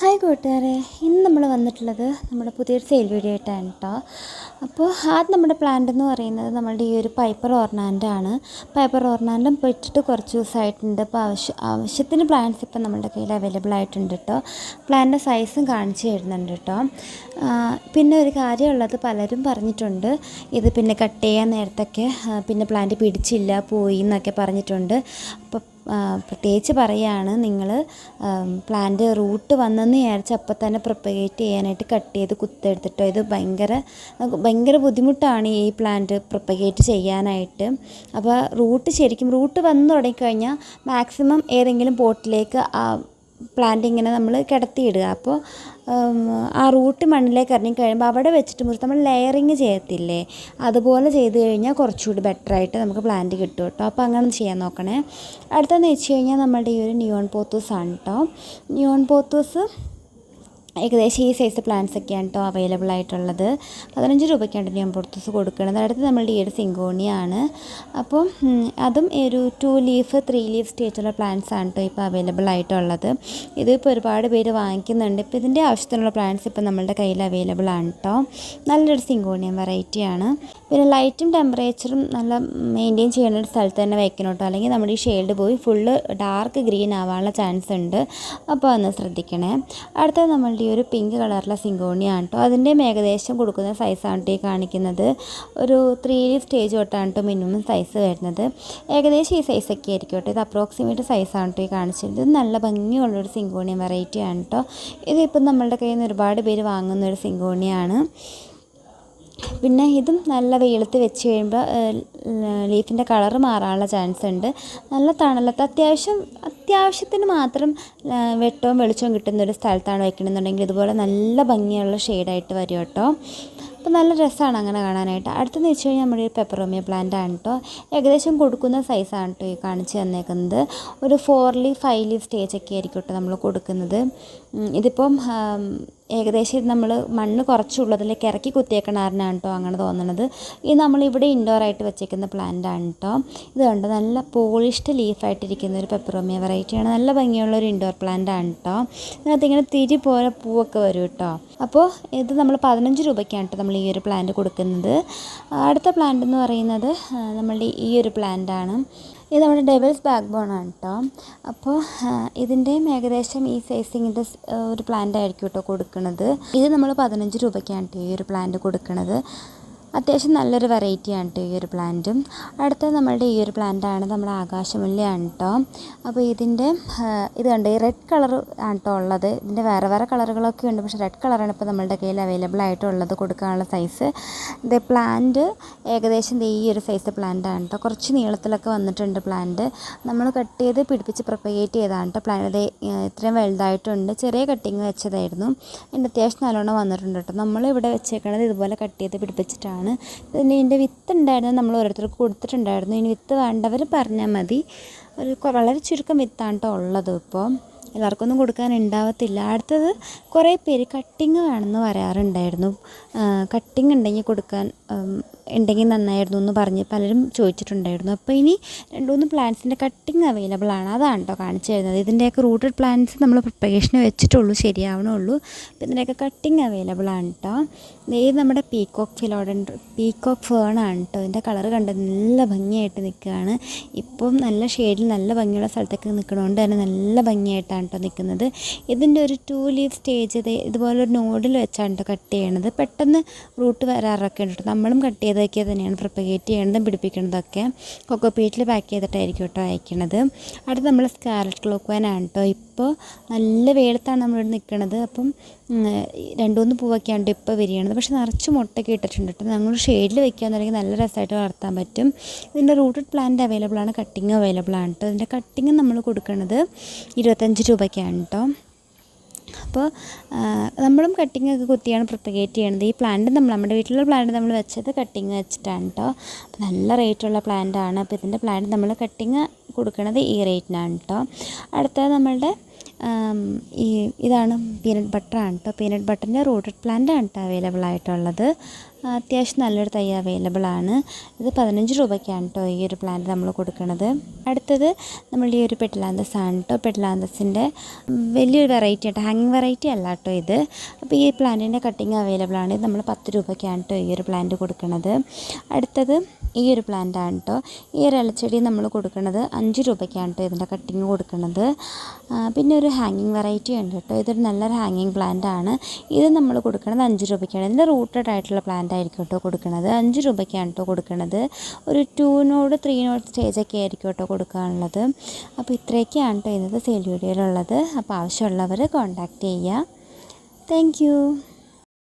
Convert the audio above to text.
Hi കൂട്ടുകാരെ ഇന്ന് നമ്മൾ വന്നിട്ടുള്ളത് നമ്മുടെ പുതിയൊരു സെയിൽ വീഡിയോ ആയിട്ടാണ് കേട്ടോ അപ്പോൾ ആദ്യം നമ്മുടെ പ്ലാന്റ് എന്ന് പറയുന്നത് നമ്മളുടെ ഈ ഒരു പൈപ്പർ ഓർണാന്റ് ആണ്. പൈപ്പർ ഓർണാന്റും പെട്ടിട്ട് കുറച്ച് ദിവസമായിട്ടുണ്ട്. അപ്പോൾ ആവശ്യ ആവശ്യത്തിന് പ്ലാന്റ്സ് ഇപ്പം നമ്മുടെ കയ്യിൽ അവൈലബിൾ ആയിട്ടുണ്ട് കേട്ടോ പ്ലാന്റിന്റെ സൈസും കാണിച്ചു തരുന്നുണ്ട് കേട്ടോ പിന്നെ ഒരു കാര്യമുള്ളത് പലരും പറഞ്ഞിട്ടുണ്ട്. ഇത് പിന്നെ കട്ട് ചെയ്യാൻ നേരത്തൊക്കെ പിന്നെ പ്ലാന്റ് പിടിച്ചില്ല പോയി എന്നൊക്കെ പറഞ്ഞിട്ടുണ്ട്. അപ്പോൾ പ്രത്യേകിച്ച് പറയുകയാണ് നിങ്ങൾ പ്ലാന്റ് റൂട്ട് വന്നെന്ന് വിചാരിച്ച് അപ്പം തന്നെ പ്രൊപ്പഗേറ്റ് ചെയ്യാനായിട്ട് കട്ട് ചെയ്ത് കുത്തെടുത്തിട്ടോ ഇത് ഭയങ്കര ഭയങ്കര ബുദ്ധിമുട്ടാണ് ഈ പ്ലാന്റ് പ്രൊപ്പഗേറ്റ് ചെയ്യാനായിട്ട്. അപ്പോൾ റൂട്ട് ശരിക്കും റൂട്ട് വന്ന് തുടങ്ങിക്കഴിഞ്ഞാൽ മാക്സിമം ഏതെങ്കിലും പോട്ടിലേക്ക് പ്ലാന്റ് ഇങ്ങനെ നമ്മൾ കിടത്തിയിടുക. അപ്പോൾ ആ റൂട്ട് മണ്ണിലേക്ക് ഇറങ്ങി കഴിയുമ്പോൾ അവിടെ വെച്ചിട്ട് മുറിച്ച് നമ്മൾ ലെയറിങ് ചെയ്യത്തില്ലേ? അതുപോലെ ചെയ്ത് കഴിഞ്ഞാൽ കുറച്ചുകൂടി ബെറ്റർ ആയിട്ട് നമുക്ക് പ്ലാന്റ് കിട്ടും കേട്ടോ. അപ്പോൾ അങ്ങനെ ചെയ്യാൻ നോക്കണേ. അടുത്തെന്ന് വെച്ച് കഴിഞ്ഞാൽ നമ്മുടെ ഈ ഒരു നിയോൺ പോത്തൂസ് ആണ് കേട്ടോ. നിയോൺ പോത്തൂസ് ഏകദേശം ഈ സൈസ് പ്ലാന്റ്സ് ഒക്കെയാണ് കേട്ടോ അവൈലബിൾ ആയിട്ടുള്ളത്. പതിനഞ്ച് രൂപയ്ക്കാണ് ഞാൻ പുറത്തുനിന്ന് കൊടുക്കുന്നത്. അടുത്ത് നമ്മളുടെ ഈ ഒരു സിങ്കോണിയാണ് അപ്പോൾ അതും ഒരു ടു ലീഫ് ത്രീ ലീഫ് സ്റ്റേജുള്ള പ്ലാന്റ്സ് ആണ് കേട്ടോ ഇപ്പോൾ അവൈലബിൾ ആയിട്ടുള്ളത്. ഇതിപ്പോൾ ഒരുപാട് പേര് വാങ്ങിക്കുന്നുണ്ട്. ഇപ്പോൾ ഇതിന്റെ ആവശ്യത്തിനുള്ള പ്ലാന്റ്സ് ഇപ്പോൾ നമ്മളുടെ കയ്യിൽ അവൈലബിൾ ആണ് കേട്ടോ നല്ലൊരു സിങ്കോണിയം വെറൈറ്റിയാണ് പിന്നെ ലൈറ്റും ടെമ്പറേച്ചറും നല്ല മെയിന്റെയിൻ ചെയ്യുന്ന ഒരു സ്ഥലത്ത് തന്നെ വയ്ക്കണം കേട്ടോ അല്ലെങ്കിൽ നമ്മുടെ ഈ ഷെയ്ഡ് പോയി ഫുള്ള് ഡാർക്ക് ഗ്രീൻ ആവാനുള്ള ചാൻസ് ഉണ്ട്. അപ്പോൾ ഒന്ന് ശ്രദ്ധിക്കണേ. അടുത്തത് നമ്മളുടെ ഒരു പിങ്ക് കളറിലെ സിങ്കോണിയാണ് കേട്ടോ അതിന്റെ ഏകദേശം കൊടുക്കുന്ന സൈസാണ് കേട്ടോ ഈ കാണിക്കുന്നത്. ഒരു ത്രീ സ്റ്റേജ് തൊട്ടാണ് കേട്ടോ മിനിമം സൈസ് വരുന്നത്. ഏകദേശം ഈ സൈസൊക്കെ ആയിരിക്കും കേട്ടോ ഇത് അപ്രോക്സിമേറ്റ് സൈസാണ് കേട്ടോ ഈ കാണിച്ചിരുന്നത് ഇത് നല്ല ഭംഗിയുള്ളൊരു സിങ്കോണിയം വെറൈറ്റിയാണ് കേട്ടോ ഇതിപ്പം നമ്മളുടെ കയ്യിൽ നിന്ന് ഒരുപാട് പേര് വാങ്ങുന്ന ഒരു സിങ്കോണിയാണ്. പിന്നെ ഇതും നല്ല വെയിലത്ത് വെച്ച് കഴിയുമ്പോൾ ലീഫിന്റെ കളർ മാറാനുള്ള ചാൻസ് ഉണ്ട്. നല്ല തണലത്ത് അത്യാവശ്യം അത്യാവശ്യത്തിന് മാത്രം വെട്ടവും വെളിച്ചവും കിട്ടുന്ന ഒരു സ്ഥലത്താണ് വെക്കണമെന്നുണ്ടെങ്കിൽ ഇതുപോലെ നല്ല ഭംഗിയുള്ള ഷെയ്ഡായിട്ട് വരും കേട്ടോ. അപ്പോൾ നല്ല രസമാണ് അങ്ങനെ കാണാനായിട്ട്. അടുത്തെന്ന് വെച്ച് കഴിഞ്ഞാൽ നമ്മുടെ ഒരു പെപ്പറോമിയ പ്ലാന്റ് ആണ് കേട്ടോ. ഏകദേശം കൊടുക്കുന്ന സൈസാണ് കേട്ടോ ഈ കാണിച്ച് തന്നേക്കുന്നത്. ഒരു four leaf five leaf stage ഒക്കെ ആയിരിക്കും കേട്ടോ നമ്മൾ കൊടുക്കുന്നത്. ഇതിപ്പം ഏകദേശം ഇത് നമ്മൾ മണ്ണ് കുറച്ചുള്ളതിലേക്ക് ഇറക്കി കുത്തിയേക്കണ കാരണമാണ് കേട്ടോ അങ്ങനെ തോന്നണത്. ഇത് നമ്മളിവിടെ ഇൻഡോർ ആയിട്ട് വെച്ചേക്കുന്ന പ്ലാന്റ് ആണ് കേട്ടോ ഇത് കണ്ടോ നല്ല പോളിഷ്ഡ് ലീഫായിട്ടിരിക്കുന്ന ഒരു പെപ്പറോമിയ വെറൈറ്റിയാണ് നല്ല ഭംഗിയുള്ള ഒരു ഇൻഡോർ പ്ലാന്റ് ആണ് കേട്ടോ ഇതിനകത്ത് ഇങ്ങനെ തിരി പോലെ പൂവൊക്കെ വരും കേട്ടോ അപ്പോൾ ഇത് നമ്മൾ പതിനഞ്ച് രൂപയ്ക്കാണ് കേട്ടോ നമ്മൾ ഈ ഒരു പ്ലാന്റ് കൊടുക്കുന്നത്. അടുത്ത പ്ലാന്റ് എന്ന് പറയുന്നത് നമ്മളുടെ ഈ ഒരു പ്ലാന്റ് ആണ്. ഇത് നമ്മുടെ ഡെവിൾസ് ബാക്ക് ബോൺ ആണ് കേട്ടോ അപ്പോൾ ഇതിന്റെയും ഏകദേശം ഈ സൈസിങ്ങിന്റെ ഒരു പ്ലാന്റ് ആയിരിക്കും കേട്ടോ കൊടുക്കുന്നത് ഇത് നമ്മൾ പതിനഞ്ച് രൂപയ്ക്കാണ് കേട്ടോ ഈ ഒരു പ്ലാന്റ് കൊടുക്കുന്നത് അത്യാവശ്യം നല്ലൊരു വെറൈറ്റിയാണ് കേട്ടോ ഈ ഒരു പ്ലാന്റും അടുത്ത നമ്മളുടെ ഈ ഒരു പ്ലാന്റാണ് നമ്മുടെ ആകാശമുല്ലയാണ് കേട്ടോ അപ്പോൾ ഇതിന്റെ ഇത് കണ്ടോ ഈ റെഡ് കളർ ആണ് കേട്ടോ ഉള്ളത്. ഇതിന്റെ വേറെ വേറെ കളറുകളൊക്കെ ഉണ്ട്. പക്ഷേ റെഡ് കളറാണ് ഇപ്പോൾ നമ്മളുടെ കയ്യിൽ അവൈലബിൾ ആയിട്ടുള്ളത് കൊടുക്കാനുള്ള സൈസ് ഇത് പ്ലാന്റ് ഏകദേശം ഈ ഒരു സൈസ് പ്ലാന്റ് ആണ് കേട്ടോ കുറച്ച് നീളത്തിലൊക്കെ വന്നിട്ടുണ്ട് പ്ലാന്റ് നമ്മൾ കട്ട് ചെയ്ത് പിടിപ്പിച്ച് പ്രൊപ്പഗേറ്റ് ചെയ്താണ് കേട്ടോ പ്ലാന്റ് ഇത്രയും വലുതായിട്ടുണ്ട്. ചെറിയ കട്ടിങ് വെച്ചതായിരുന്നു. അതിന്റെ അത്യാവശ്യം നല്ലോണം വന്നിട്ടുണ്ട് കേട്ടോ നമ്മളിവിടെ വെച്ചേക്കണത് ഇതുപോലെ കട്ട് ചെയ്ത് പിടിപ്പിച്ചിട്ടാണ് പിന്നെ ഇതിന്റെ വിത്ത് ഉണ്ടായിരുന്നു നമ്മൾ ഓരോരുത്തർക്ക് കൊടുത്തിട്ടുണ്ടായിരുന്നു. ഇനി വിത്ത് വേണ്ടവർ പറഞ്ഞാൽ മതി. ഒരു വളരെ ചുരുക്കം വിത്താണ് കേട്ടോ ഉള്ളത് ഇപ്പോൾ എല്ലാവർക്കൊന്നും കൊടുക്കാൻ ഉണ്ടാവത്തില്ല. അടുത്തത് കുറേ പേര് കട്ടിങ് വേണമെന്ന് പറയാറുണ്ടായിരുന്നു. കട്ടിങ് ഉണ്ടെങ്കിൽ കൊടുക്കാൻ ഉണ്ടെങ്കിൽ നന്നായിരുന്നു എന്ന് പറഞ്ഞ് പലരും ചോദിച്ചിട്ടുണ്ടായിരുന്നു. അപ്പോൾ ഇനി രണ്ട് മൂന്ന് പ്ലാന്റ്സിന്റെ കട്ടിങ് അവൈലബിൾ ആണ്. അതാണ് കേട്ടോ കാണിച്ചു തരുന്നത്. ഇതിന്റെയൊക്കെ റൂട്ടഡ് പ്ലാന്റ്സ് നമ്മൾ പ്രിപ്പറേഷന് വെച്ചിട്ടുള്ളൂ ശരിയാവണുള്ളൂ. അപ്പോൾ ഇതിന്റെയൊക്കെ കട്ടിങ് അവൈലബിൾ ആണ് കേട്ടോ ഇത് നമ്മുടെ പീക്കോക്ക് ഫിലോഡൻ പീക്കോക്ക് ഫേൺ ആണ് കേട്ടോ ഇതിന്റെ കളർ കണ്ട് നല്ല ഭംഗിയായിട്ട് നിൽക്കുകയാണ്. ഇപ്പം നല്ല ഷെയ്ഡിൽ നല്ല ഭംഗിയുള്ള സ്ഥലത്തൊക്കെ നിൽക്കണതുകൊണ്ട് തന്നെ നല്ല ഭംഗിയായിട്ടാണ് കേട്ടോ നിൽക്കുന്നത്. ഇതിന്റെ ഒരു ടു ലീവ് സ്റ്റേജ് ഇത് ഇതുപോലെ ഒരു നോഡിൽ വെച്ചാണ് കേട്ടോ കട്ട് ചെയ്യണത്. പെട്ടെന്ന് റൂട്ട് വരാറൊക്കെ ഉണ്ട് കേട്ടോ നമ്മളും കട്ട് ചെയ്തൊക്കെ തന്നെയാണ് പ്രൊപ്പഗേറ്റ് ചെയ്യണതും പിടിപ്പിക്കണതൊക്കെ കൊക്കോ പീറ്റിൽ പാക്ക് ചെയ്തിട്ടായിരിക്കും കേട്ടോ അയക്കണത്. അടുത്ത് നമ്മൾ സ്കാലറ്റ് ക്ലോക്ക് വാനാണ് കേട്ടോ. ഇപ്പോൾ നല്ല വെയിലത്താണ് നമ്മളിവിടെ നിൽക്കണത് അപ്പം രണ്ട് മൂന്ന് പൂവൊക്കെയാണ് ഇപ്പോൾ വിരിയണത് പക്ഷെ നിറച്ച് മുട്ടൊക്കെ ഇട്ടിട്ടുണ്ട് കേട്ടോ. ഞങ്ങൾ ഷെയ്ഡിൽ വെക്കുകയാണെന്നുണ്ടെങ്കിൽ നല്ല രസമായിട്ട് വളർത്താൻ പറ്റും. ഇതിന്റെ റൂട്ടഡ് പ്ലാന്റ് അവൈലബിൾ ആണ്. കട്ടിങ് അവൈലബിൾ ആണ് കേട്ടോ. ഇതിന്റെ കട്ടിങ് നമ്മൾ കൊടുക്കുന്നത് ഇരുപത്തഞ്ച് രൂപയ്ക്കാണ് കേട്ടോ. അപ്പോൾ നമ്മളും കട്ടിങ് ഒക്കെ കുത്തിയാണ് പ്രൊപ്പഗേറ്റ് ചെയ്യണത്. ഈ പ്ലാന്റ് നമ്മൾ നമ്മുടെ വീട്ടിലുള്ള പ്ലാന്റ് നമ്മൾ വെച്ചത് കട്ടിങ് വെച്ചിട്ടാണ് കേട്ടോ നല്ല റേറ്റുള്ള പ്ലാന്റ് ആണ്. അപ്പോൾ ഇതിന്റെ പ്ലാന്റ് നമ്മൾ കട്ടിങ് കൊടുക്കുന്നത് ഈ റേറ്റിനാണ് കേട്ടോ അടുത്തത് നമ്മളുടെ ഈ ഇതാണ് പീനട്ട് ബട്ടറാണ് കേട്ടോ പീനട്ട് ബട്ടറിന്റെ റൂട്ടഡ് പ്ലാന്റ് ആണ് കേട്ടോ അവൈലബിൾ ആയിട്ടുള്ളത്. അത്യാവശ്യം നല്ലൊരു തൈ അവൈലബിൾ ആണ്. ഇത് പതിനഞ്ച് രൂപയ്ക്കാണ് കേട്ടോ ഈ ഒരു പ്ലാന്റ് നമ്മൾ കൊടുക്കുന്നത് അടുത്തത് നമ്മൾ ഈ ഒരു പെട്ടിലാന്തസ് ആണ് കേട്ടോ പെട്ടിലാന്തസിന്റെ വലിയൊരു വെറൈറ്റി ആട്ടോ ഹാങ്ങിങ് വെറൈറ്റി അല്ല കേട്ടോ ഇത്. അപ്പോൾ ഈ പ്ലാന്റിന്റെ കട്ടിങ് അവൈലബിൾ ആണ്. ഇത് നമ്മൾ പത്ത് രൂപയ്ക്കാണ് കേട്ടോ ഈ ഒരു പ്ലാന്റ് കൊടുക്കുന്നത് അടുത്തത് ഈ ഒരു പ്ലാന്റ് ആണ് കേട്ടോ ഈ ഒരു ഇലച്ചെടി നമ്മൾ കൊടുക്കുന്നത് അഞ്ച് രൂപയ്ക്കാണ് കേട്ടോ ഇതിന്റെ കട്ടിങ് കൊടുക്കുന്നത് പിന്നെ ഒരു ഹാങ്ങിങ് വെറൈറ്റി ഉണ്ട് കേട്ടോ ഇതൊരു നല്ലൊരു ഹാങ്ങിങ് പ്ലാന്റ് ആണ്. ഇത് നമ്മൾ കൊടുക്കുന്നത് അഞ്ച് രൂപയ്ക്കാണ്. ഇതിന്റെ റൂട്ടഡ് ആയിട്ടുള്ള പ്ലാന്റ് ആയിരിക്കും കേട്ടോ കൊടുക്കുന്നത് അഞ്ച് രൂപയ്ക്കാണ് കേട്ടോ കൊടുക്കുന്നത് ഒരു ടൂനോട് ത്രീനോട് സ്റ്റേജൊക്കെ ആയിരിക്കും കേട്ടോ കൊടുക്കാനുള്ളത് അപ്പോൾ ഇത്രയൊക്കെയാണ് കേട്ടോ ഇന്നത്തെ സെയിൽ വീഡിയോയിലുള്ളത് അപ്പോൾ ആവശ്യമുള്ളവർ കോൺടാക്റ്റ് ചെയ്യുക താങ്ക്